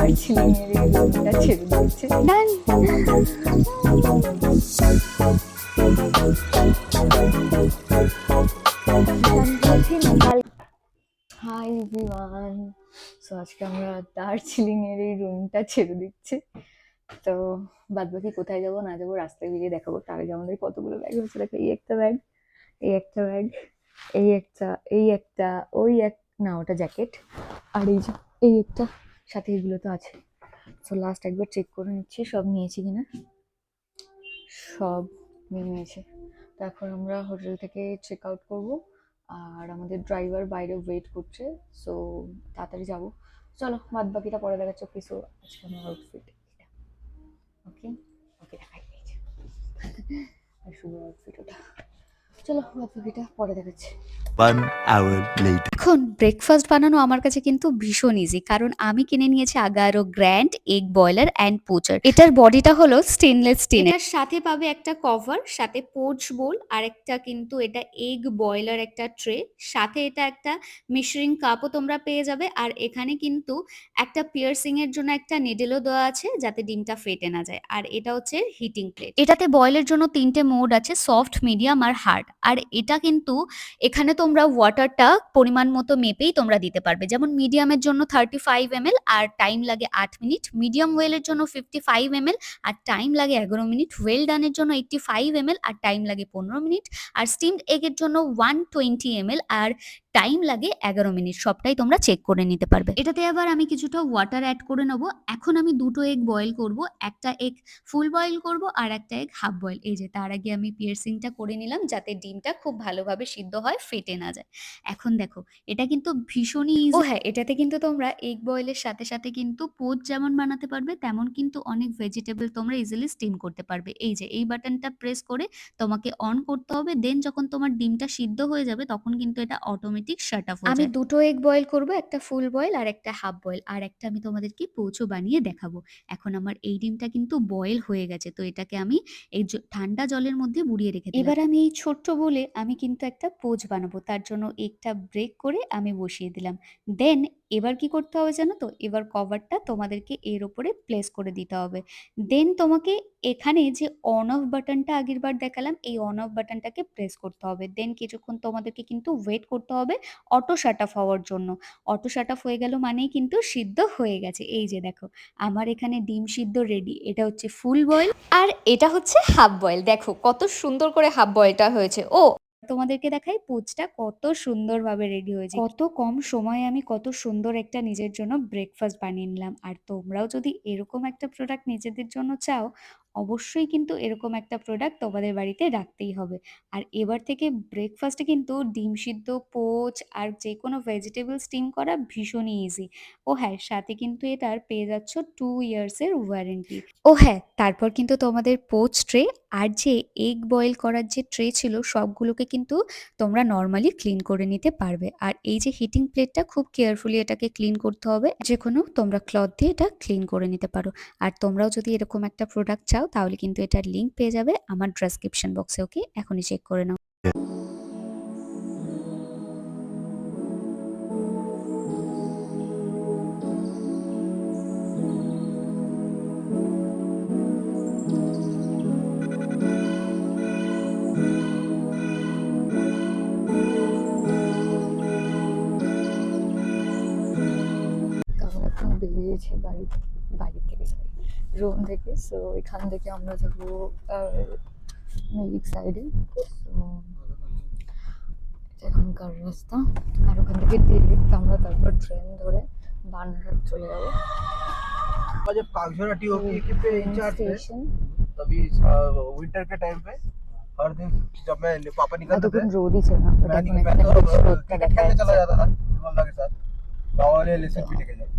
দার্জিলিংয়ের এই রুমটা ছেড়ে দিচ্ছে ডান হাই এভরিওয়ান সো আজকে আমরা দার্জিলিংয়ের এই রুমটা ছেড়ে দিচ্ছি। তো বাদ বাকি কোথায় যাব, না যাব, রাস্তায় বেরিয়ে দেখাবো। তার আগে আমাদের কতগুলো ব্যাগ হচ্ছে দেখো, এই একটা ব্যাগ এই একটা ব্যাগ এই একটা এই একটা, ওই এক, না, ওটা জ্যাকেট আর এই যে, এই একটা। সাথে এগুলো তো আছে। সো লাস্ট একবার চেক করে নিচ্ছি, সব নিয়েছি কিনা? সব নিয়ে নিয়েছে। তো এখন আমরা হোটেল থেকে চেক আউট করব, আর আমাদের ড্রাইভার বাইরে ওয়েট করছে সো তাড়াতাড়ি যাব। চলো, বাদ বাকিটা পরে দেখাচ্ছ কিছু আজকে আমার আউটফিট এটা। ওকে ওকে দেখাই আর শুভ আউটফিট ওটা। চলো বাকিটা পরে দেখাচ্ছি। One hour later. এখন ব্রেকফাস্ট বানানো আমার কাছে কিন্তু ভীষণ ইজি কারণ আমি কিনে নিয়েছি Agaro grand egg boiler and poacher এটার বডিটা হলো স্টেনলেস স্টিল এটার সাথে পাবে একটা কভার সাথে পোচ বোল আর একটা কিন্তু এটা এগ বয়লার একটা ট্রে সাথে এটা একটা মিশরিং কাপও তোমরা পেয়ে যাবে আর এখানে কিন্তু একটা পিয়ার্সিং এর জন্য একটা নিডেলও দেওয়া আছে যাতে ডিমটা ফেটে না যায়। আর এটা হচ্ছে হিটিং প্লেট এটাতে বয়েলের জন্য তিনটে মোড আছে সফট মিডিয়াম আর হার্ড আর এটা কিন্তু এখানে তোমরা ওয়াটারটা পরিমাণ মতো মেপেই তোমরা দিতে পারবে। যেমন মিডিয়ামের জন্য থার্টি ফাইভ এমএল আর টাইম লাগে আট মিনিট মিডিয়াম ওয়েলের জন্য ফিফটি ফাইভ এমএল আর টাইম লাগে এগারো মিনিট ওয়েল ডানের জন্য এইটটি ফাইভ এমএল আর টাইম লাগে পনেরো মিনিট আর স্টিমড এগের জন্য ওয়ান টোয়েন্টি এমএল আর টাইম লাগে এগারো মিনিট সবটাই তোমরা চেক করে নিতে পারবে। এটাতে আবার আমি কিছুটা ওয়াটার অ্যাড করে নেব। এখন আমি দুটো এগ বয়েল করব। একটা এগ ফুল বয়েল করব আর একটা এগ হাফ বয়েল এই যে, তার আগে আমি পিয়ার্সিংটা করে নিলাম যাতে ডিমটা খুব ভালোভাবে সিদ্ধ হয় ফেটে না যায়। এখন দেখো এটা কিন্তু ভীষণই ইজি ও হ্যাঁ এটাতে কিন্তু তোমরা এগ বয়েলের সাথে সাথে কিন্তু পোচ যেমন বানাতে পারবে তেমন কিন্তু অনেক ভেজিটেবল তোমরা ইজিলি স্টিম করতে পারবে। এই যে এই বাটনটা প্রেস করে তোমাকে অন করতে হবে দেন যখন তোমার ডিমটা সিদ্ধ হয়ে যাবে তখন কিন্তু এটা অটোমেটিক শাট অফ আমি দুটো এগ বয়েল করব একটা ফুল বয়েল আর একটা হাফ বয়েল আর একটা আমি তোমাদেরকে পোচও বানিয়ে দেখাবো। এখন আমার এই ডিমটা কিন্তু বয়েল হয়ে গেছে তো এটাকে আমি এই ঠান্ডা জলের মধ্যে বুড়িয়ে রেখে এবার আমি এই ছোট্ট বলে আমি কিন্তু একটা পোজ বানাবো। তার জন্য একটা ব্রেক করে আমি বসিয়ে দিলাম। দেন এবার কি করতে হবে জানো তো? এবার কভারটা তোমাদেরকে এর ওপরে প্লেস করে দিতে হবে। দেন তোমাকে এখানে যে অন অফ বাটনটা আগের বার দেখালাম, এই অন অফ বাটনটাকে প্রেস করতে হবে। দেন কিছুক্ষণ তোমাদেরকে কিন্তু ওয়েট করতে হবে অটো শাট অফ হওয়ার জন্য। অটো শাট অফ হয়ে গেল মানেই কিন্তু সিদ্ধ হয়ে গেছে। এই যে দেখো, আমার এখানে ডিম সিদ্ধ রেডি এটা হচ্ছে ফুল বয়েল আর এটা হচ্ছে হাফ বয়েল দেখো কত সুন্দর করে হাফ বয়েলটা হয়েছে। ও তোমাদেরকে দেখাই পোচটা কত সুন্দরভাবে রেডি হয়েছে। কত কম সময়ে আমি কত সুন্দর একটা নিজের জন্য ব্রেকফাস্ট বানিয়ে নিলাম। আর তোমরাও যদি এরকম একটা প্রোডাক্ট নিজেদের জন্য চাও অবশ্যই কিন্তু এরকম একটা প্রোডাক্ট তোমাদের বাড়িতে রাখতেই হবে। আর এবার থেকে ব্রেকফাস্টে কিন্তু ডিম সিদ্ধ, পোচ আর যে কোনো ভেজিটেবল স্টিম করা ভীষণই ইজি ও হ্যাঁ সাথে কিন্তু এটার পেয়ে যাচ্ছ টু ইয়ার্সের ওয়ারেন্টি ও হ্যাঁ তারপর কিন্তু তোমাদের পোচ ট্রে আর যে এগ বয়েল করার যে ট্রে ছিল, সবগুলোকে কিন্তু তোমরা নর্মালি ক্লিন করে নিতে পারবে। আর এই যে হিটিং প্লেটটা খুব কেয়ারফুলি এটাকে ক্লিন করতে হবে। যে কোনো তোমরা ক্লথ দিয়ে এটা ক্লিন করে নিতে পারো। আর তোমরাও যদি এরকম একটা প্রোডাক্ট চাও তাহলে কিন্তু এটার লিঙ্ক পেয়ে যাবে আমার ডেসক্রিপশন বক্সে ওকে এখনই চেক করে নাও। বেরিয়েছি বাড়ি বাড়ি থেকে রুম থেকে সো এখান থেকে আমরা যাবো মেরিক সাইডে সো এখনকার রাস্তা আর ওখান থেকে ডিরেক্ট আমরা তারপর ট্রেন ধরে বানারহাট চলে যাবো और जब कागजोरा टीओपी पे इंचार्ज थे স্টেশন तभी विंटर के टाइम पे हर दिन जब मैं पापा निकलते थे এতক্ষণ রোদই ছিল না বাট मैं এখন मैं এখানে तो বেশ রোদটা क्रिकेट দেখা खेलने चला যাচ্ছে जाता था मोहल्ला के साथ गाँव वाले लेसन पीने के जाए ঘুম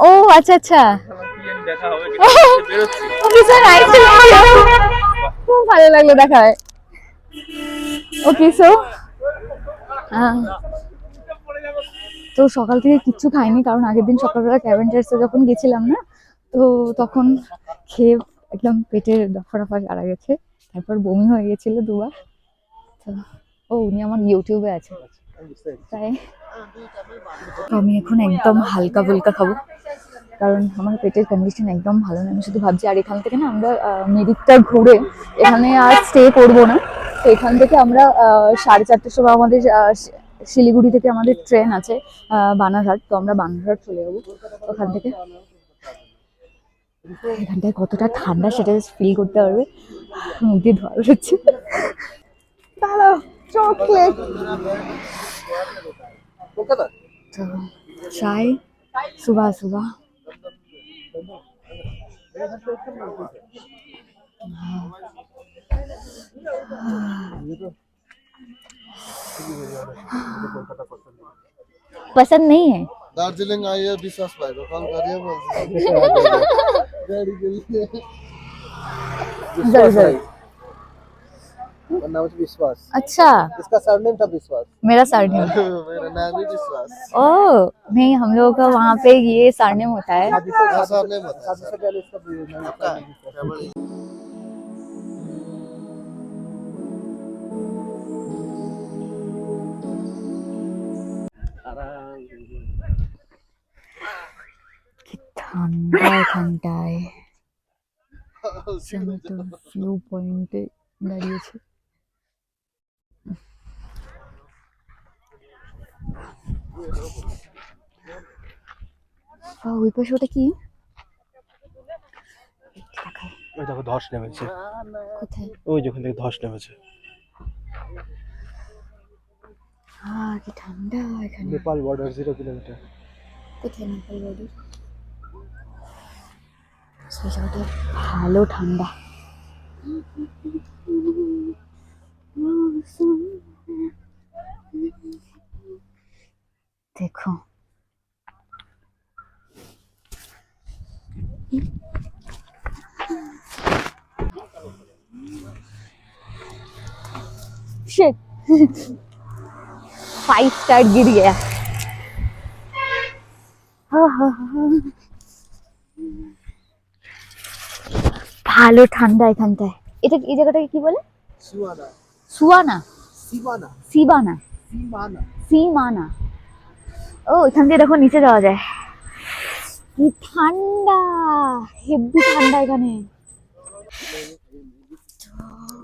ও আচ্ছা আচ্ছা। ও ভীষণ খুব ভালো লাগল দেখা হয় ওকে সো তো সকাল থেকে কিচ্ছু খাইনি কারণ আগের দিন সকালবেলা ক্যাভেন্টার্সে যখন গেছিলাম না তো তখন খেয়ে একদম পেটের দফা দফা সারা গেছে। তারপর বমি হয়ে গেছিল দুবার। তো ও উনি আমার ইউটিউবে আছে। তাই আমি এখন একদম হালকা ফুলকা খাব, কারণ আমার পেটের কন্ডিশন একদম ভালো না আমি শুধু ভাবছি, আর এখান থেকে না আমরা মিরিকটা ঘুরে এখানে আর স্টে করব না। তো এখান থেকে আমরা সাড়ে চারটের সময় আমাদের শিলিগুড়ি থেকে আমাদের ট্রেন আছে বানারহাট। তো আমরা বানারহাট চলে যাব ওখান থেকে। এখানটায় কতটা ঠান্ডা সেটা ফিল করতে পারবে। মুখ দিয়ে ধোয়া দাঁড়াও। चॉकलेट। तो चाय सुबह सुबह। पसंद नहीं है? दार्जिलिंग आई है विश्वास भएको कल गर्यो गाडी के लिए। जय जय मेरा नाम विश्वास। अच्छा। इसका सरनेम था विश्वास। मेरा सरनेम मेरा नाम ही विश्वास। ओ नहीं हम लोगों का वहाँ पे ये सरनेम होता है। हाँ, ने बताया शादी से पहले इसका ওই পাশে ওটা কি? ওই দেখো ধস নেমেছে। কোথায়? ওই যেখান থেকে ধস নেমেছে। আহ কি ঠান্ডা এখানে। নেপাল বর্ডার জিরো কিলোমিটার কোথায় নেপাল বর্ডার সেই জায়গাটা ভালো ঠান্ডা। দেখো शिट फाइव स्टार गिर गया ভালো ঠান্ডা এখানটায় এটা এই জায়গাটাকে কি বলে সুয়ানা সুয়ানা সিবানা সিবানা সিমানা সিমানা ও এখান দিয়ে দেখো নিচে যাওয়া যায় কি ঠান্ডা হেভি ঠান্ডা এখানে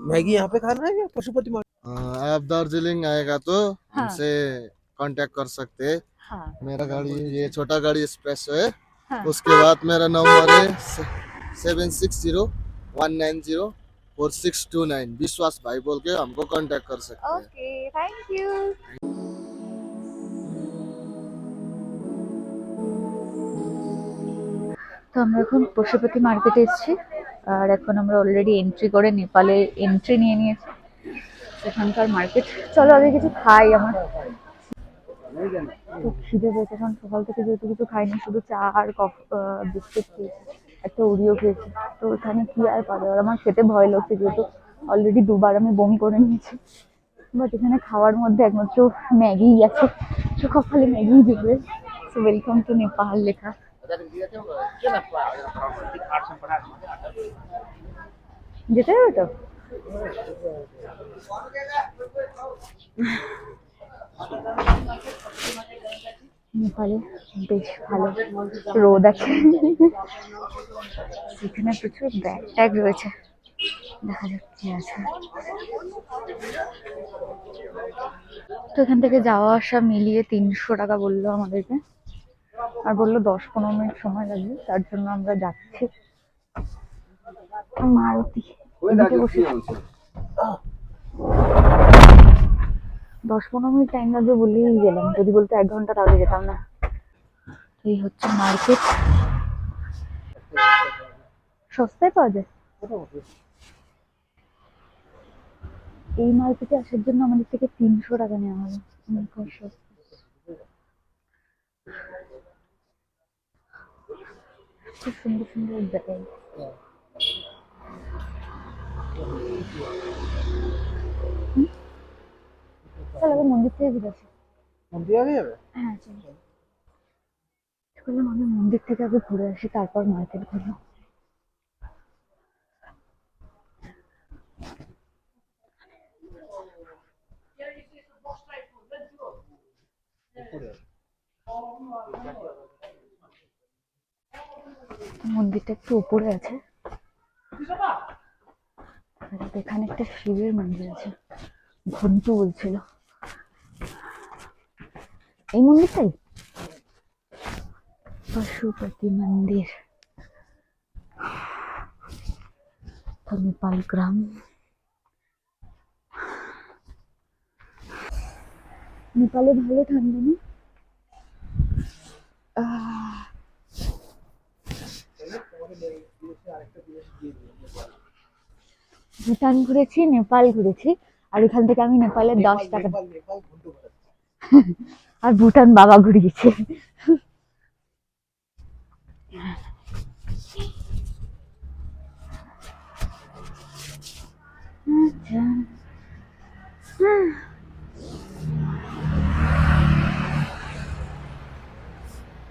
मैगी यहाँ पे खाना है या पशुपति मार्केट हाँ, आप दार्जिलिंग आएगा तो हाँ। हमसे कांटेक्ट कर सकते हैं हाँ मेरा गाड़ी ये छोटा गाड़ी एक्सप्रेस है हाँ। उसके बाद मेरा नंबर है seven six zero one nine zero four six two nine Vishwas भाई बोल के हमको कांटेक्ट कर सकते हैं ওকে থ্যাংক ইউ তো আমরা এখন পশুপতি মার্কেটে এসেছি। আর এখন আমরা অলরেডি এন্ট্রি করে নেপালে এন্ট্রি নিয়ে নিয়েছি। এখানকার মার্কেট চলো আগে কিছু খাই আমার। খিদে পেয়েছে কারণ সকাল থেকে যেহেতু কিছু খাইনি, শুধু চা আর কফ বিস্কুট খেয়েছি। একটা ওরিও খেয়েছি। তো এখানে কি আর পাবে? আর আমার খেতে ভয় লাগছে যেহেতু অলরেডি দুবার আমি বমি করে নিয়েছি। বাট এখানে খাওয়ার মধ্যে একমাত্র ম্যাগি আছে। তো কপালে ম্যাগি দিবে। সো ওয়েলকাম টু নেপাল লেখা। যেতে হবে তো? নেপালে বেশ ভালো রোদ আছে। এখানে প্রচুর ব্যাগ ট্যাগ রয়েছে। দেখা যাক কি আছে। তো এখান থেকে যাওয়া আসা মিলিয়ে তিনশো টাকা বলল আমাদেরকে। আর বলল দশ পনেরো মিনিট সময় লাগবে তার জন্য আমরা যাচ্ছি। মারুতি বসে দশ পনেরো মিনিট টাইম লাগবে বললেই গেলাম। যদি বলতো এক ঘণ্টা তাহলে যেতাম না। এই হচ্ছে মার্কেট। সস্তায় পাওয়া যায়। এই মার্কেটে আসার জন্য আমাদের থেকে তিনশো টাকা নেওয়া হবে। সস্তা খুব সুন্দর সুন্দর ব্যাগ চল আগে মন্দির থেকে ঘুরে আসি। মন্দির আগে যাবে? হ্যাঁ চল। বললাম আমি মন্দির থেকে আগে ঘুরে আসি তারপর মার্কেট ঘুরবো। মন্দিরটা একটু উপরে আছে। এখানে একটা শিবের মন্দির আছে, ঘন্টু বলছিল। এই মন্দিরটাই? পশুপতি মন্দির। নেপাল গ্রাম নেপালে ভালো ঠান্ডা না? ভুটান ঘুরেছি নেপাল ঘুরেছি আর এখান থেকে আমি নেপালের দশ টাকা। আর ভুটান বাবা ঘুরিয়েছে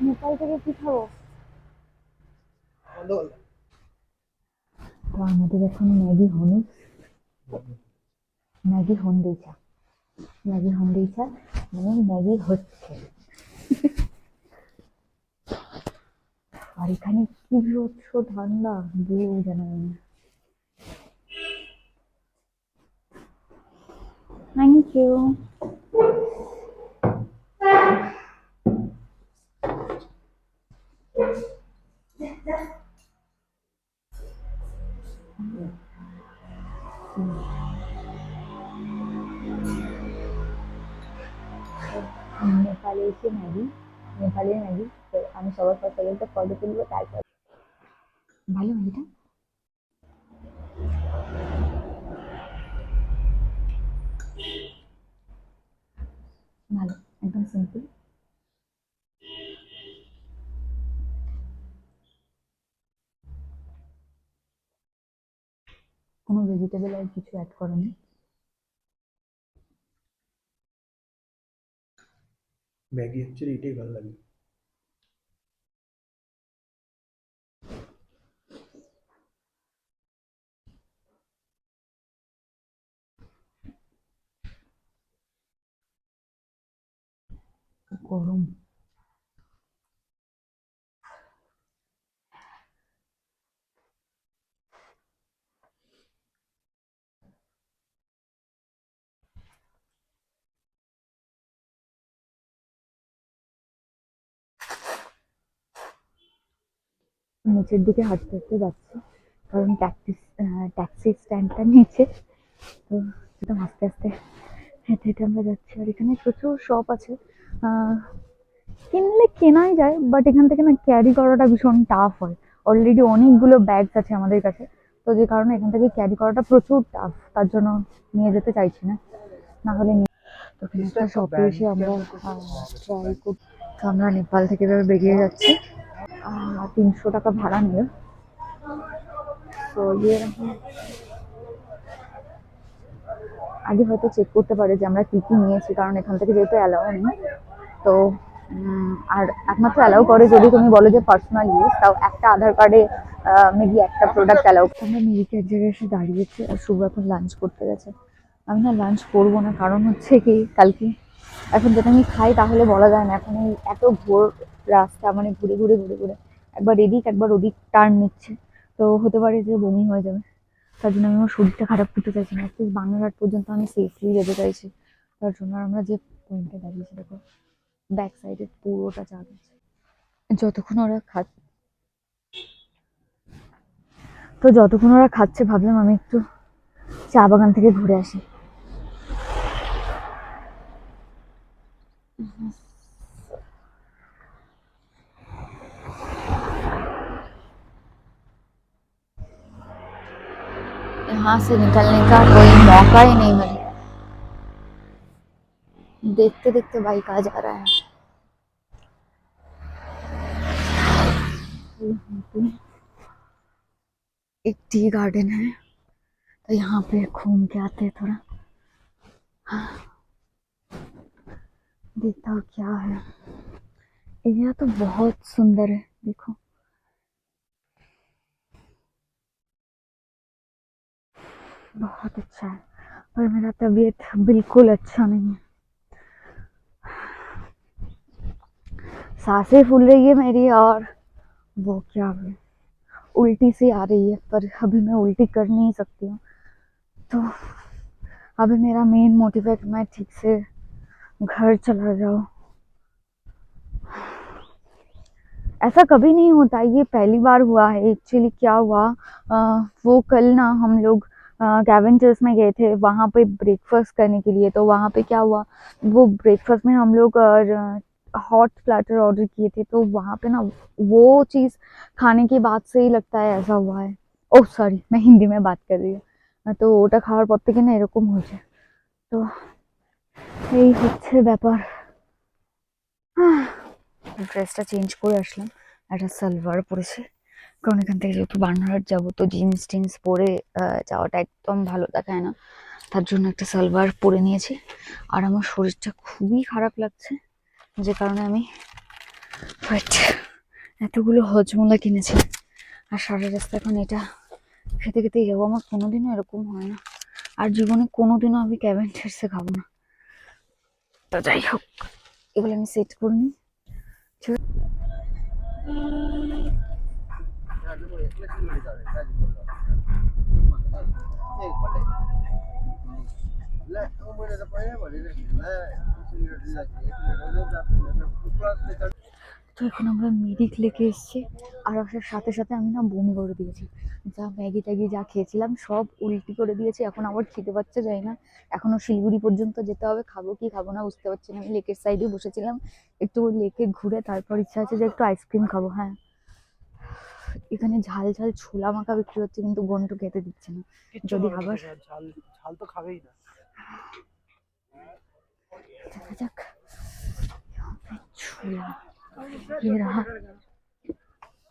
নেপাল থেকে কি খাব। তো আমাদের এখন ম্যাগি হনু ম্যাগি হন্ডি চা। ম্যাগি হন্ডি চা মানে ম্যাগি হচ্ছে। আর এখানে কি হচ্ছে ঠান্ডা গিয়েও জানা যায় না। থ্যাংক ইউ ফার্স্ট ফটো তুলবো তারপর ভালো ম্যাগিটা ভালো একদম সিম্পল কোনো ভেজিটেবল আর কিছু অ্যাড করেনি? ম্যাগি হচ্ছে এটাই ভালো লাগে। গরম। নিচের দিকে হাঁটতে হাঁটতে যাচ্ছি, কারণ ট্যাক্সি ট্যাক্সি স্ট্যান্ডটা নিচে। তো একদম আস্তে আস্তে হেঁটে হেঁটে আমরা যাচ্ছি। আর এখানে প্রচুর শপ আছে। কিনলে কেনাই যায় বাট এখান থেকে না ক্যারি করাটা ভীষণ টাফ হয়। অলরেডি অনেকগুলো ব্যাগস আছে আমাদের কাছে তো যে কারণে এখান থেকে ক্যারি করাটা প্রচুর টাফ তার জন্য নিয়ে যেতে চাইছি না। না হলে তো এখানে একটা শপে এসে আমরা ট্রাই করি আমরা নেপাল থেকে এভাবে বেরিয়ে যাচ্ছি। তিনশো টাকা ভাড়া নিল তো ইয়ে আগে হয়তো চেক করতে পারে যে আমরা কি কি নিয়েছি, কারণ এখান থেকে যেহেতু অ্যালাউ নেই। তো আর একমাত্র অ্যালাউ করে যদি তুমি বলো যে পার্সোনাল ইউজ তাও একটা আধার কার্ডে মেবি একটা প্রোডাক্ট অ্যালাউ আমরা মেরিকে এক জায়গায় এসে দাঁড়িয়েছি আর এখন লাঞ্চ করতে গেছে। আমি না লাঞ্চ করব না, কারণ হচ্ছে কি, কালকে এখন যেটা আমি খাই তাহলে বলা যায় না। এখন এই এত ভোর রাস্তা মানে ঘুরে ঘুরে ঘুরে ঘুরে। একবার এদিক, একবার ওদিক টার্ন নিচ্ছে। তো হতে পারে যে বমি হয়ে যাবে। তার জন্য আমি আমার শরীরটা খারাপ করতে চাইছি না। অ্যাটলিস্ট বাংলাঘাট পর্যন্ত আমি সেফলি যেতে চাইছি। তার জন্য আমরা যে পয়েন্টে দাঁড়িয়েছি দেখো ব্যাক সাইডে পুরোটা চা যতক্ষণ ওরা খা তো যতক্ষণ ওরা খাচ্ছে, ভাবলাম আমি একটু চা বাগান থেকে ঘুরে আসি। यहाँ से निकलने का कोई मौका ही नहीं मिला। देखते देखते बाइक आ जा रहा है। एक टी गार्डन है तो यहाँ पे घूम के आते हैं थोड़ा। देखता क्या है। एरिया तो बहुत सुंदर है, देखो। बहुत अच्छा है पर मेरा तबीयत बिल्कुल अच्छा नहीं है। साँसें फूल रही है मेरी और वो क्या है? उल्टी सी आ रही है पर अभी मैं उल्टी कर नहीं सकती हूँ। तो अभी मेरा मेन मोटिव है कि मैं ठीक से घर चला जाऊँ। ऐसा कभी नहीं होता ये पहली बार हुआ है एक्चुअली क्या हुआ अ, वो कल ना हम लोग कैवेंचर्स में गए थे वहाँ पे ब्रेकफास्ट करने के लिए तो वहाँ पे क्या हुआ वो ब्रेकफास्ट में हम लोग हॉट प्लाटर ऑर्डर किए थे तो वहाँ पे ना वो चीज़ खाने के बाद से ही लगता है ऐसा हुआ है ओह सॉरी मैं हिंदी में बात कर रही हूँ তো ওটা খাওয়ার পর থেকে না এরকম হয়েছে তো এই হচ্ছে ব্যাপার ড্রেসটা চেঞ্জ করে আসলাম একটা সালোয়ার পরেছি কারণ এখান থেকে যেহেতু বার্নারহাট যাব, তো জিন্স টিন্স পরে যাওয়াটা একদম ভালো দেখায় না? তার জন্য একটা সালোয়ার পরে নিয়েছি। আর আমার শরীরটা খুবই খারাপ লাগছে, যে কারণে আমি এতগুলো হজমোলা কিনেছি। আর সারা রাস্তা এখন এটা খেতে খেতেই যাব আমার কোনোদিনও এরকম হয় না। আর জীবনে কোনোদিনও আমি ক্যাভেন্টার্সে খাব না। তো যাই হোক, এগুলো আমি সেট করে নিই। তো এখন আমরা মিরিক লেকে এসেছি, আর আসার সাথে সাথে আমি না বমি করে দিয়েছি। যা ম্যাগি ট্যাগি যা খেয়েছিলাম, সব উল্টি করে দিয়েছি, এখন আবার খেতে পাচ্ছে যাই না। এখনও শিলিগুড়ি পর্যন্ত যেতে হবে, খাব কি খাব না বুঝতে পারছি না। আমি লেকের সাইডে বসেছিলাম, একটু লেকে ঘুরে তারপর ইচ্ছা আছে যে একটু আইসক্রিম খাব হ্যাঁ। এখানে ঝাল ঝাল ছোলা মাখা বিক্রি হচ্ছে কিন্তু গন্টু খেতে দিচ্ছে না। যদি আবার ঝাল ঝাল তো খাবেই না। দেখা যাক। ছোলা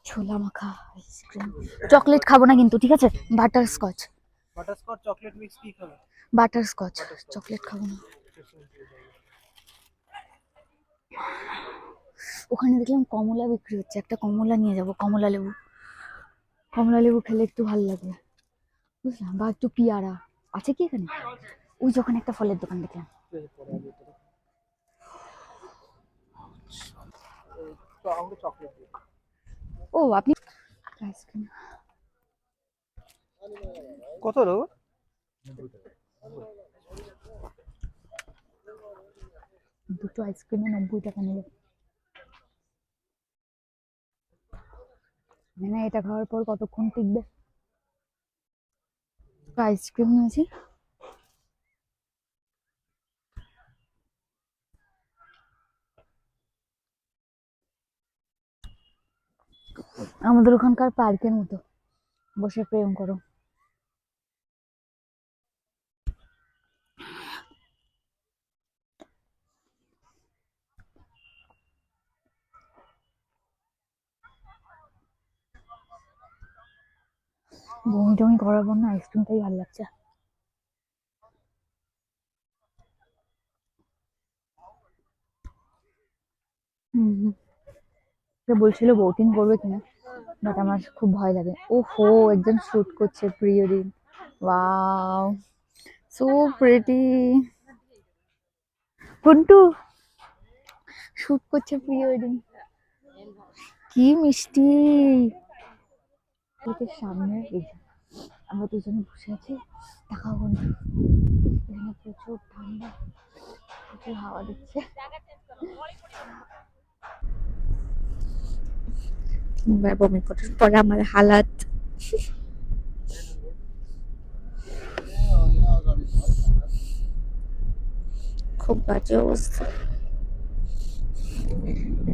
ছোলা মাখা আইসক্রিম। চকলেট খাব না কিন্তু ঠিক আছে? Butterscotch. Butterscotch chocolate mix কি খাবে? বাটার স্কচ চকলেট খাব না। ওখানে দেখলাম কমলা বিক্রি হচ্ছে একটা কমলা নিয়ে যাব কমলা লেবু। কমলা লেবু খেলে একটু ভালো লাগবে বুঝলাম? বা একটু পিয়ারা। আছে কি এখানে? ওই যখন একটা ফলের দোকান দেখলাম। ও আপনি আইসক্রিম। কত রো দুটো আইসক্রিমে নব্বই টাকা নিল। মানে এটা খাওয়ার পর কতক্ষণ টিকবে? আইসক্রিম নিয়েছি। আমাদের ওখানকার পার্কের মতো। বসে প্রেম করো। বমি টমি করার পর না আইসক্রিমটাই ভালো লাগছে। সে বলছিল বোটিং করবে কিনা বাট আমার খুব ভয় লাগে। ও হো একজন শুট করছে প্রিয় দিন wow so pretty Kuntu shoot করছে প্রিয় দিন কি মিষ্টি। গেটের সামনে আমরা দুজনে বসে আছি টাকা বন্ধু। এখানে প্রচুর ঠান্ডা, প্রচুর হাওয়া দিচ্ছে। বমি করার পরে আমার হালাত। খুব বাজে অবস্থা।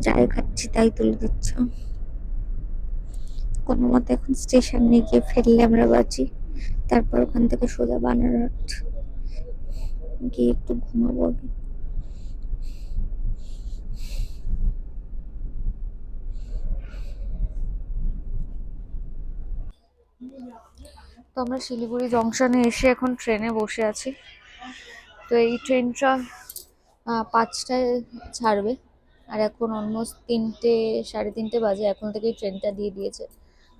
যাই খাচ্ছি, তাই তুলে দিচ্ছ। কোনো মতে এখন স্টেশন নিয়ে গিয়ে ফেললে আমরা বাঁচি। তারপর ওখান থেকে সোজা বানারহাট গিয়ে একটু ঘুমাবো আগে। তো আমরা শিলিগুড়ি জংশনে এসে এখন ট্রেনে বসে আছি। তো এই ট্রেনটা পাঁচটায় ছাড়বে। আর এখন অলমোস্ট তিনটে, সাড়ে তিনটে বাজে। এখন থেকেই ট্রেনটা দিয়ে দিয়েছে।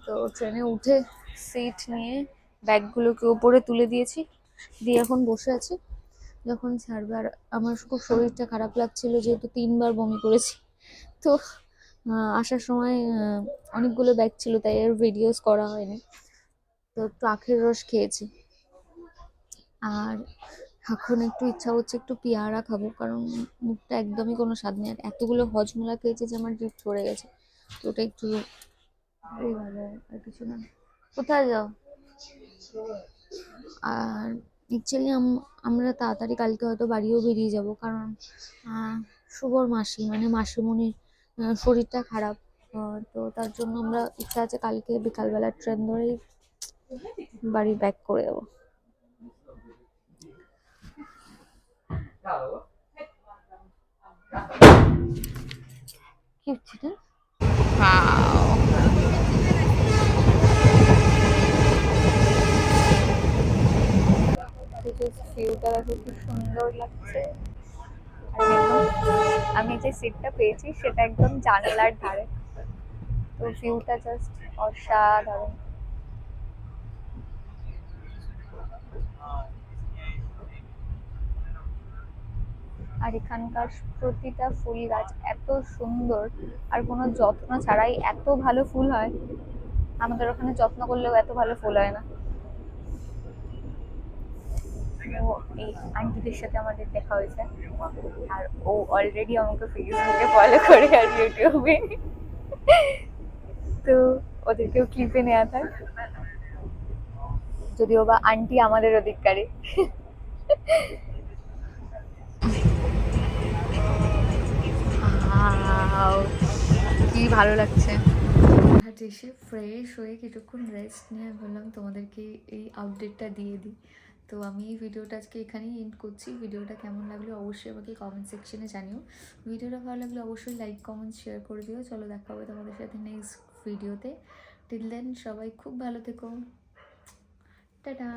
তো ট্রেনে উঠে সিট নিয়ে ব্যাগগুলোকে উপরে তুলে দিয়েছি। দিয়ে এখন বসে আছি। যখন ছাড়বে আর আমার খুব শরীরটা খারাপ লাগছিল, যেহেতু তিনবার বমি করেছি। তো আসার সময় অনেকগুলো ব্যাগ ছিল, তাই আর ভিডিওস করা হয়নি। তো একটু আখের রস খেয়েছি। আর এখন একটু ইচ্ছা হচ্ছে একটু পেয়ারা খাব, কারণ মুখটা একদমই কোনো স্বাদ নেই। আর এতগুলো হজমোলা খেয়েছি যে আমার জিভ ছড়ে গেছে। তো ওটা একটু এই ভালো, আর কিছু না। কোথায় যাও? আর অ্যাকচুয়ালি আমরা তাড়াতাড়ি কালকে হয়তো বাড়িও বেরিয়ে যাব, কারণ শুভর মাসি মানে মাসিমণির শরীরটা খারাপ। তো তার জন্য আমরা ইচ্ছা আছে কালকে বিকালবেলা ট্রেন ধরেই বাড়ি ব্যাক করে যাব। কি হচ্ছে এটা ভিউটা দেখো কি সুন্দর লাগছে। আমি যে সিটটা পেয়েছি সেটা একদম জানালার ধারে। তো ভিউটা জাস্ট অসাধারণ। আর এখানকার প্রতিটা ফুল গাছ এত সুন্দর, আর কোনো যত্ন ছাড়াই এত ভালো ফুল হয়। আমাদের ওখানে যত্ন করলেও এত ভালো ফুল হয় না। ও এই আন্টিদের সাথে আমাদের দেখা হয়েছে। আর ও অলরেডি আমাকে ফেসবুকে ফলো করে আর ইউটিউবে তো ওদেরকেও ক্লিপে নেওয়া থাক। যদিও বা আন্টি আমাদের অধিকারী। কি ভালো লাগছে। এসে ফ্রেশ হয়ে কিছুক্ষণ রেস্ট নিয়ে বললাম তোমাদেরকে এই আপডেটটা দিয়ে দিই। তো আমি এই ভিডিওটা আজকে এখানেই এন্ড করছি। ভিডিওটা কেমন লাগল অবশ্যই আমাকে কমেন্ট সেকশনে জানিও। ভিডিওটা ভালো লাগলে অবশ্যই লাইক কমেন্ট শেয়ার করে দিও। চলো দেখা হবে তোমাদের সাথে নেক্সট ভিডিওতে টিল দেন সবাই খুব ভালো থেকো। টাটা!